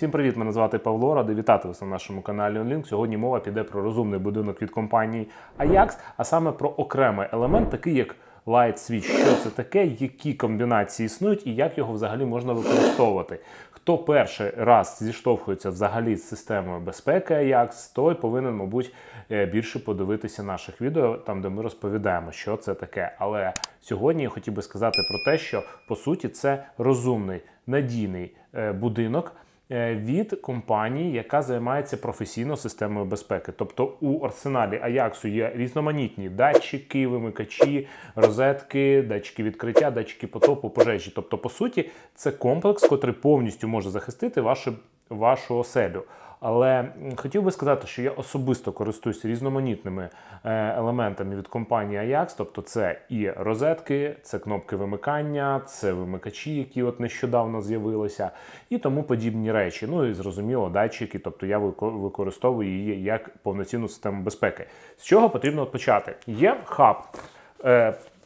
Всім привіт! Мене звати Павло. Радий вітати вас на нашому каналі OnLink. Сьогодні мова піде про розумний будинок від компанії Ajax, а саме про окремий елемент, такий як Light Switch. Що це таке, які комбінації існують і як його взагалі можна використовувати. Хто перший раз зіштовхується взагалі з системою безпеки Ajax, той повинен, мабуть, е, більше подивитися наших відео, там де ми розповідаємо, що це таке. Але сьогодні я хотів би сказати про те, що по суті це розумний надійний е, будинок. Е, Від компанії, яка займається професійно системою безпеки, тобто у арсеналі Аяксу є різноманітні датчики, вимикачі, розетки, датчики відкриття, датчики потопу, пожежі. Тобто, по суті, це комплекс, котрий повністю може захистити вашу, вашу оселю. Але хотів би сказати, що я особисто користуюся різноманітними е, елементами від компанії Ajax, тобто це і розетки, це кнопки вимикання, це вимикачі, які от нещодавно з'явилися, і тому подібні речі. Ну і зрозуміло, датчики, тобто я використовую її як повноцінну систему безпеки. З чого потрібно почати? Є хаб.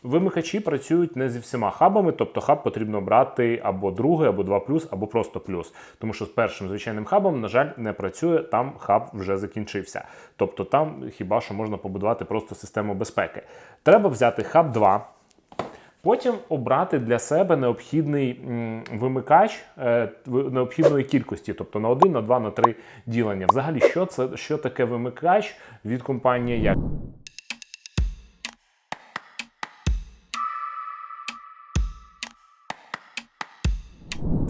Вимикачі працюють не зі всіма хабами, тобто хаб потрібно брати або другий, або 2 або просто плюс. Тому що з першим звичайним хабом, на жаль, не працює, там хаб вже закінчився. Тобто там хіба що можна побудувати просто систему безпеки. Треба взяти хаб 2. Потім обрати для себе необхідний вимикач е, необхідної кількості, тобто на 1, на 2, на 3 ділення. Взагалі, що це що таке вимикач від компанії як?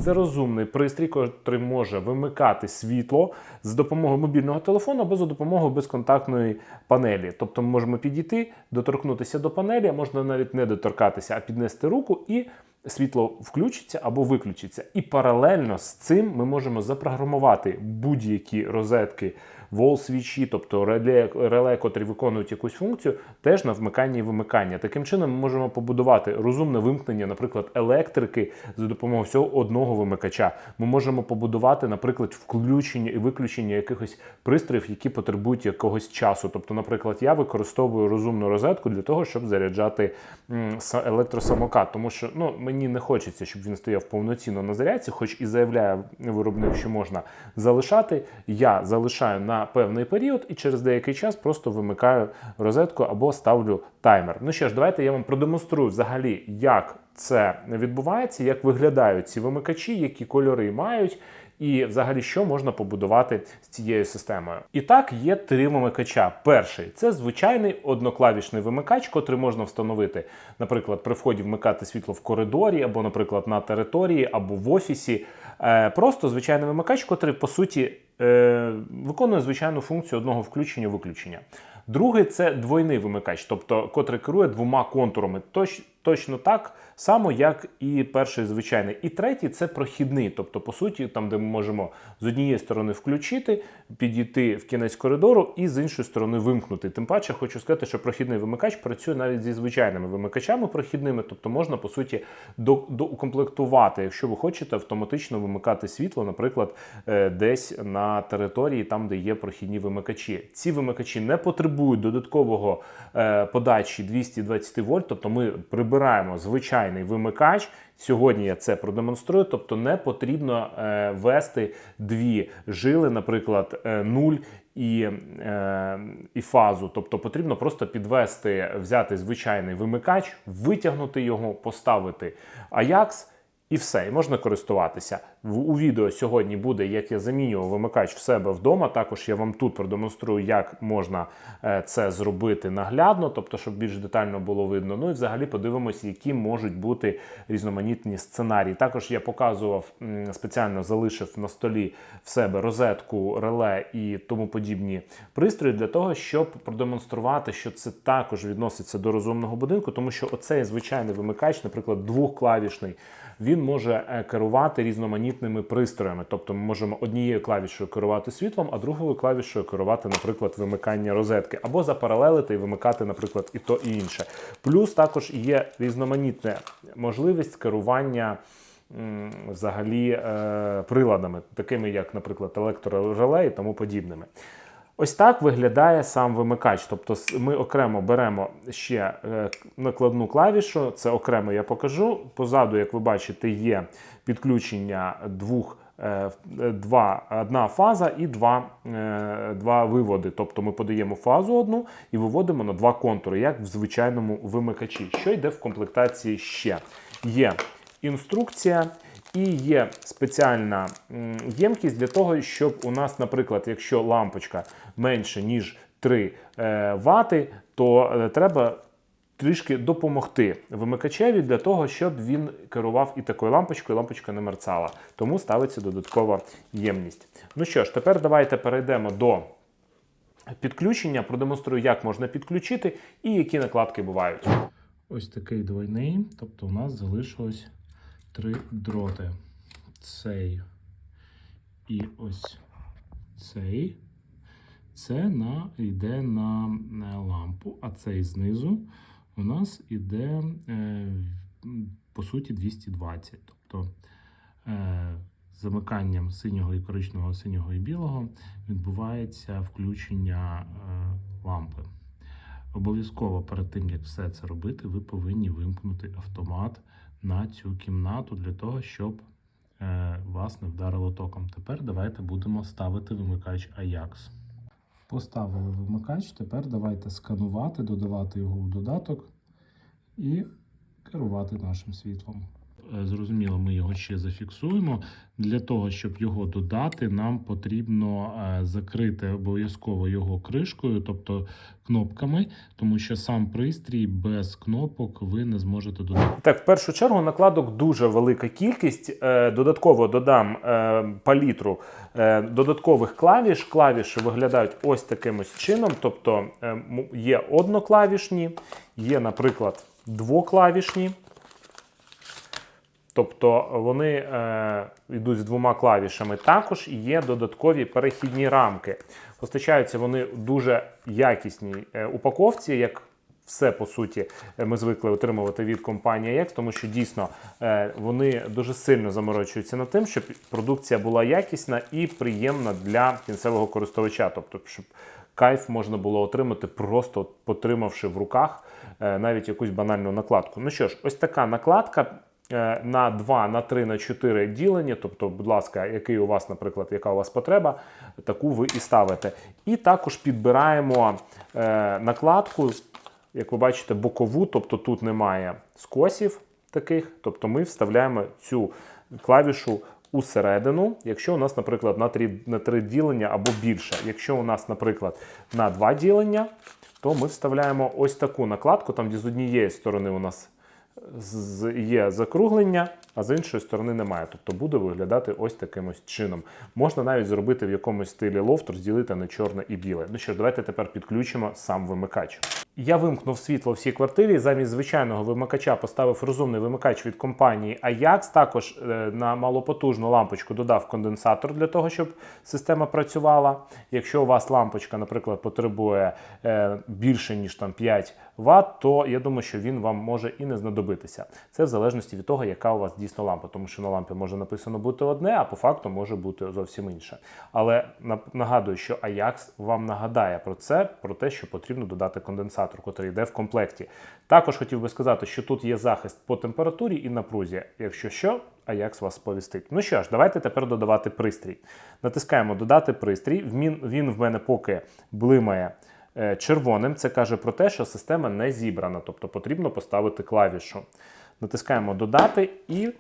Це розумний пристрій, який може вимикати світло з допомогою мобільного телефону або за допомогою безконтактної панелі. Тобто ми можемо підійти, доторкнутися до панелі, можна навіть не доторкатися, а піднести руку і світло включиться або виключиться. І паралельно з цим ми можемо запрограмувати будь-які розетки вол-свічі, тобто реле, реле, котрі виконують якусь функцію, теж на вмикання і вимикання. Таким чином ми можемо побудувати розумне вимкнення, наприклад, електрики за допомогою всього одного вимикача. Ми можемо побудувати, наприклад, включення і виключення якихось пристроїв, які потребують якогось часу. Тобто, наприклад, я використовую розумну розетку для того, щоб заряджати електросамокат, тому що ну мені не хочеться, щоб він стояв повноцінно на зарядці, хоч і заявляє виробник, що можна залишати. Я залишаю на певний період і через деякий час просто вимикаю розетку або ставлю таймер. Ну що ж, давайте я вам продемонструю взагалі, як це відбувається, як виглядають ці вимикачі, які кольори мають. І взагалі, що можна побудувати з цією системою? І так, є три вимикача. Перший це звичайний одноклавішний вимикач, котрий можна встановити, наприклад, при вході вмикати світло в коридорі, або, наприклад, на території, або в офісі. Е, Просто звичайний вимикач, котрий по суті е, виконує звичайну функцію одного включення-виключення. Другий це двойний вимикач, тобто котрий керує двома контурами. Точ, точно так само, як і перший звичайний. І третій це прохідний, тобто, по суті, там, де ми можемо з однієї сторони включити, підійти в кінець коридору і з іншої сторони вимкнути. Тим паче, хочу сказати, що прохідний вимикач працює навіть зі звичайними вимикачами прохідними, тобто можна по суті доукомплектувати, якщо ви хочете автоматично вимикати світло, наприклад, е, десь на території, там де є прохідні вимикачі. Ці вимикачі не потребують додаткового е, подачі 220 вольт, тобто ми прибираємо звичайний вимикач. Сьогодні я це продемонструю, тобто не потрібно е, вести дві жили, наприклад, е, 0 і, е, і фазу. Тобто потрібно просто підвести, взяти звичайний вимикач, витягнути його, поставити Ajax і все, і можна користуватися. У відео сьогодні буде, як я замінював вимикач в себе вдома. Також я вам тут продемонструю, як можна е, це зробити наглядно, тобто, щоб більш детально було видно. Ну і взагалі подивимося, які можуть бути різноманітні сценарії. Також я показував спеціально залишив на столі в себе розетку, реле і тому подібні пристрої для того, щоб продемонструвати, що це також відноситься до розумного будинку, тому що оцей звичайний вимикач, наприклад, двохклавішний, може е, керувати різноманітними пристроями. Тобто ми можемо однією клавішою керувати світлом, а другою клавішою керувати, наприклад, вимикання розетки, або запаралелити і вимикати, наприклад, і то і інше. Плюс також є різноманітна можливість керування. Взагалі е, приладами, такими як, наприклад, електрореле і тому подібними. Ось так виглядає сам вимикач. Тобто ми окремо беремо ще е, накладну клавішу, це окремо я покажу. Позаду, як ви бачите, є підключення двох е, е, два, одна фаза і два, два виводи. Тобто ми подаємо фазу одну і виводимо на два контури, як в звичайному вимикачі. Що йде в комплектації ще? Є інструкція. І є спеціальна ємкість для того, щоб у нас, наприклад, якщо лампочка менше ніж 3 е, вати, то е, треба трішки допомогти вимикачеві для того, щоб він керував і такою лампочкою, і лампочка не мерцала. Тому ставиться додаткова ємність. Ну що ж, тепер давайте перейдемо до підключення. Продемонструю, як можна підключити і які накладки бувають. Ось такий двойний, тобто у нас залишилось три дроти. Цей і ось цей. Це на, йде на, лампу, а цей знизу у нас іде е, по суті 220. Тобто е, замиканням синього і коричневого, синього і білого відбувається включення е, лампи. Обов'язково перед тим, як все це робити, ви повинні вимкнути автомат на цю кімнату для того, щоб е, вас не вдарило током. Тепер давайте будемо ставити вимикач Ajax. Поставили вимикач, тепер давайте сканувати, додавати його у додаток і керувати нашим світлом. Е, Зрозуміло, ми його ще зафіксуємо. Для того, щоб його додати, нам потрібно е, закрити обов'язково його кришкою, тобто кнопками, тому що сам пристрій без кнопок ви не зможете додати. Так, в першу чергу накладок дуже велика кількість. Е, Додатково додам палітру додаткових клавіш. Клавіші виглядають ось таким ось чином. Тобто е, є одноклавішні, є, наприклад, двоклавішні. Тобто вони е, йдуть з двома клавішами. Також є додаткові перехідні рамки. Постачаються вони в дуже якісній е, упаковці, як все по суті ми звикли отримувати від компанії Ajax, тому що дійсно е, вони дуже сильно заморочуються над тим, щоб продукція була якісна і приємна для кінцевого користувача. Тобто, щоб кайф можна було отримати, просто потримавши в руках е, навіть якусь банальну накладку. Ну що ж, ось така накладка. Е, На 2, на 3, на 4 ділення, тобто, будь ласка, який у вас, наприклад, яка у вас потреба, таку ви і ставите. І також підбираємо е, накладку, як ви бачите, бокову, тобто тут немає скосів таких, тобто ми вставляємо цю клавішу усередину, якщо у нас, наприклад, на 3, на 3 ділення або більше. Якщо у нас, наприклад, на 2 ділення, то ми вставляємо ось таку накладку, там де з однієї сторони у нас є закруглення, а з іншої сторони немає. Тобто буде виглядати ось таким ось чином. Можна навіть зробити в якомусь стилі лофт, розділити на чорне і біле. Ну що ж, давайте тепер підключимо сам вимикач. Я вимкнув світло всій квартирі. Замість звичайного вимикача поставив розумний вимикач від компанії Ajax. Також е, на малопотужну лампочку додав конденсатор для того, щоб система працювала. Якщо у вас лампочка, наприклад, потребує е, більше ніж там 5 Вт, то я думаю, що він вам може і не знадобитися. Це в залежності від того, яка у вас дійсно лампа, тому що на лампі може написано бути одне, а по факту може бути зовсім інше. Але нагадую, що Ajax вам нагадає про це, про те, що потрібно додати конденсатор, який йде в комплекті. Також хотів би сказати, що тут є захист по температурі і напрузі. Якщо що, Ajax вас сповістить. Ну що ж, давайте тепер додавати пристрій. Натискаємо додати пристрій. Він, він в мене поки блимає е, червоним. Це каже про те, що система не зібрана, тобто потрібно поставити клавішу. Натискаємо додати і.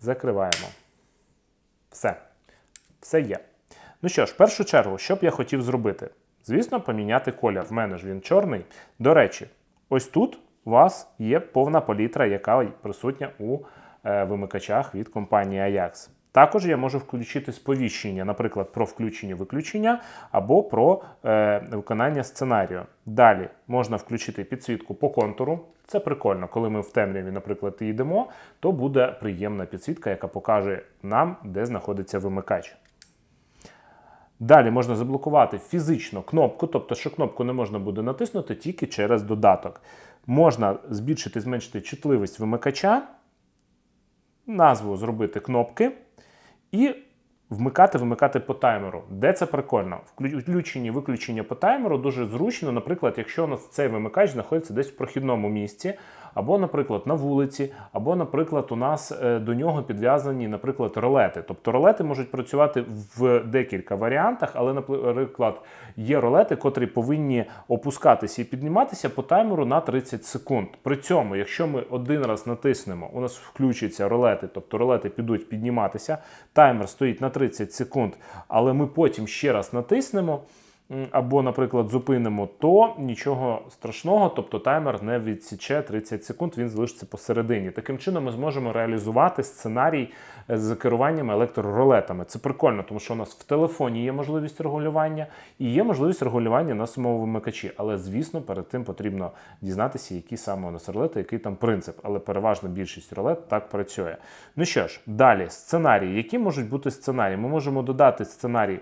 Закриваємо. Все. Все є. Ну що ж, в першу чергу, що б я хотів зробити? Звісно, поміняти колір. В мене ж він чорний. До речі, ось тут у вас є повна палітра, яка присутня у е, вимикачах від компанії Ajax. Також я можу включити сповіщення, наприклад, про включення-виключення або про е, виконання сценарію. Далі можна включити підсвітку по контуру. Це прикольно, коли ми в темряві, наприклад, йдемо, то буде приємна підсвітка, яка покаже нам, де знаходиться вимикач. Далі можна заблокувати фізично кнопку, тобто, що кнопку не можна буде натиснути тільки через додаток. Можна збільшити, зменшити чутливість вимикача, назву зробити кнопки і вмикати, вимикати по таймеру. Де це прикольно? Включення, виключення по таймеру дуже зручно. Наприклад, якщо у нас цей вимикач знаходиться десь в прохідному місці, або, наприклад, на вулиці, або, наприклад, у нас е, до нього підв'язані, наприклад, ролети. Тобто ролети можуть працювати в декілька варіантах, але, наприклад, є ролети, котрі повинні опускатися і підніматися по таймеру на 30 секунд. При цьому, якщо ми один раз натиснемо, у нас включаться ролети, тобто ролети підуть підніматися, таймер стоїть на 30 секунд, але ми потім ще раз натиснемо. Або, наприклад, зупинимо, то нічого страшного, тобто таймер не відсіче 30 секунд, він залишиться посередині. Таким чином ми зможемо реалізувати сценарій е, з керуванням електроролетами. Це прикольно, тому що у нас в телефоні є можливість регулювання і є можливість регулювання на самому вимикачі. Але, звісно, перед тим потрібно дізнатися, які саме у нас ролети, який там принцип. Але переважна більшість ролет так працює. Ну що ж, далі сценарії. Які можуть бути сценарії? Ми можемо додати сценарій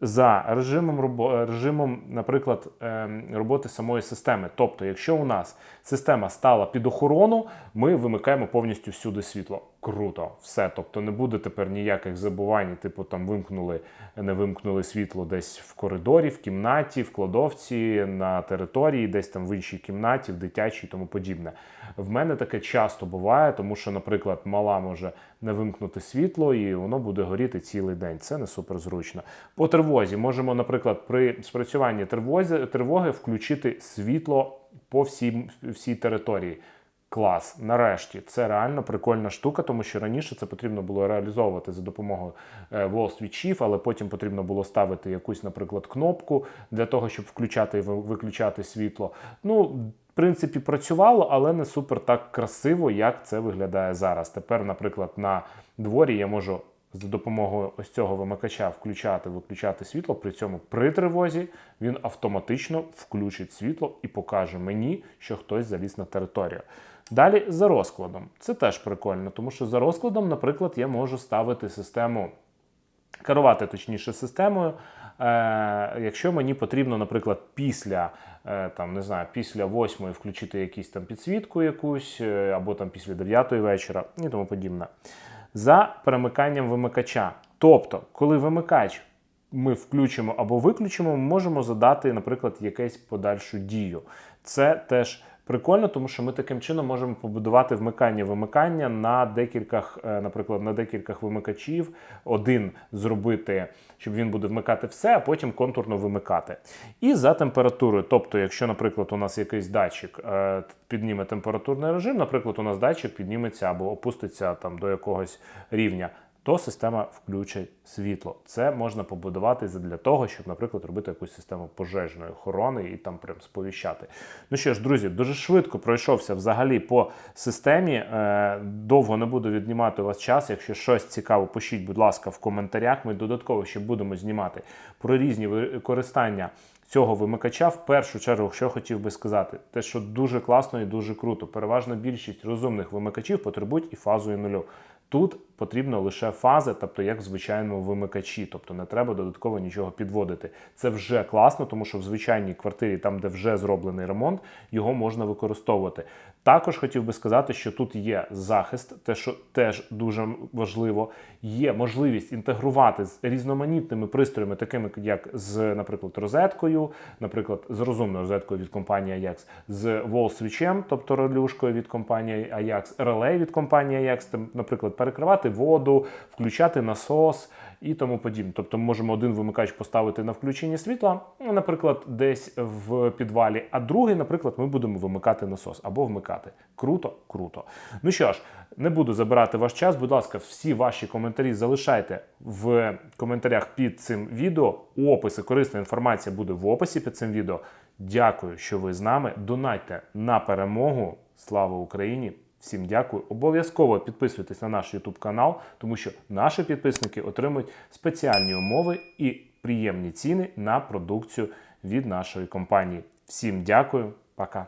за режимом режимом, наприклад, ем, роботи самої системи. Тобто, якщо у нас система стала під охорону, ми вимикаємо повністю всюди світло. Круто, все. Тобто не буде тепер ніяких забувань, типу там вимкнули, не вимкнули світло десь в коридорі, в кімнаті, в кладовці, на території, десь там в іншій кімнаті, в дитячій тому подібне. В мене таке часто буває, тому що, наприклад, мала може не вимкнути світло, і воно буде горіти цілий день. Це не супер зручно. По тривозі можемо, наприклад, при спрацюванні тривоги включити світло по всій, всій території. Клас, нарешті, це реально прикольна штука, тому що раніше це потрібно було реалізовувати за допомогою е, wall свічів, але потім потрібно було ставити якусь, наприклад, кнопку для того, щоб включати і виключати світло. Ну, в принципі, працювало, але не супер так красиво, як це виглядає зараз. Тепер, наприклад, на дворі я можу за допомогою ось цього вимикача включати, виключати світло. При цьому при тривозі він автоматично включить світло і покаже мені, що хтось заліз на територію. Далі за розкладом. Це теж прикольно, тому що за розкладом, наприклад, я можу ставити систему, керувати точніше системою. Е, якщо мені потрібно, наприклад, після е, там не знаю, після восьмої включити якусь там підсвітку якусь, е, або там після дев'ятої вечора і тому подібне. За перемиканням вимикача. Тобто, коли вимикач ми включимо або виключимо, ми можемо задати, наприклад, якусь подальшу дію. Це теж прикольно, тому що ми таким чином можемо побудувати вмикання вимикання на декількох, е, наприклад, на декількох вимикачів. Один зробити, щоб він буде вмикати все, а потім контурно вимикати. І за температурою. Тобто, якщо, наприклад, у нас якийсь датчик е, підніме температурний режим, наприклад, у нас датчик підніметься або опуститься там до якогось рівня. То система включить світло. Це можна побудувати для того, щоб, наприклад, робити якусь систему пожежної охорони і там прям сповіщати. Ну що ж, друзі, дуже швидко пройшовся взагалі по системі. Е, довго не буду віднімати у вас час. Якщо щось цікаво, пишіть, будь ласка, в коментарях. Ми додатково ще будемо знімати про різні використання цього вимикача. В першу чергу, що хотів би сказати, те, що дуже класно і дуже круто. Переважна більшість розумних вимикачів потребують і фазою нулю. Тут потрібно лише фази, тобто як в звичайному вимикачі, тобто не треба додатково нічого підводити. Це вже класно, тому що в звичайній квартирі, там де вже зроблений ремонт, його можна використовувати. Також хотів би сказати, що тут є захист, те, що теж дуже важливо. Є можливість інтегрувати з різноманітними пристроями, такими як з, наприклад, розеткою, наприклад, з розумною розеткою від компанії Ajax, з switch тобто релюшкою від компанії Ajax, релей від компанії Ajax, наприклад, перекривати воду, включати насос і тому подібне. Тобто ми можемо один вимикач поставити на включення світла, наприклад, десь в підвалі, а другий, наприклад, ми будемо вимикати насос або вмикати. Круто, круто. Ну що ж, не буду забирати ваш час. Будь ласка, всі ваші коментарі залишайте в коментарях під цим відео. Описи, корисна інформація буде в описі під цим відео. Дякую, що ви з нами. Донайте на перемогу. Слава Україні! Всім дякую. Обов'язково підписуйтесь на наш YouTube канал, тому що наші підписники отримують спеціальні умови і приємні ціни на продукцію від нашої компанії. Всім дякую, пока.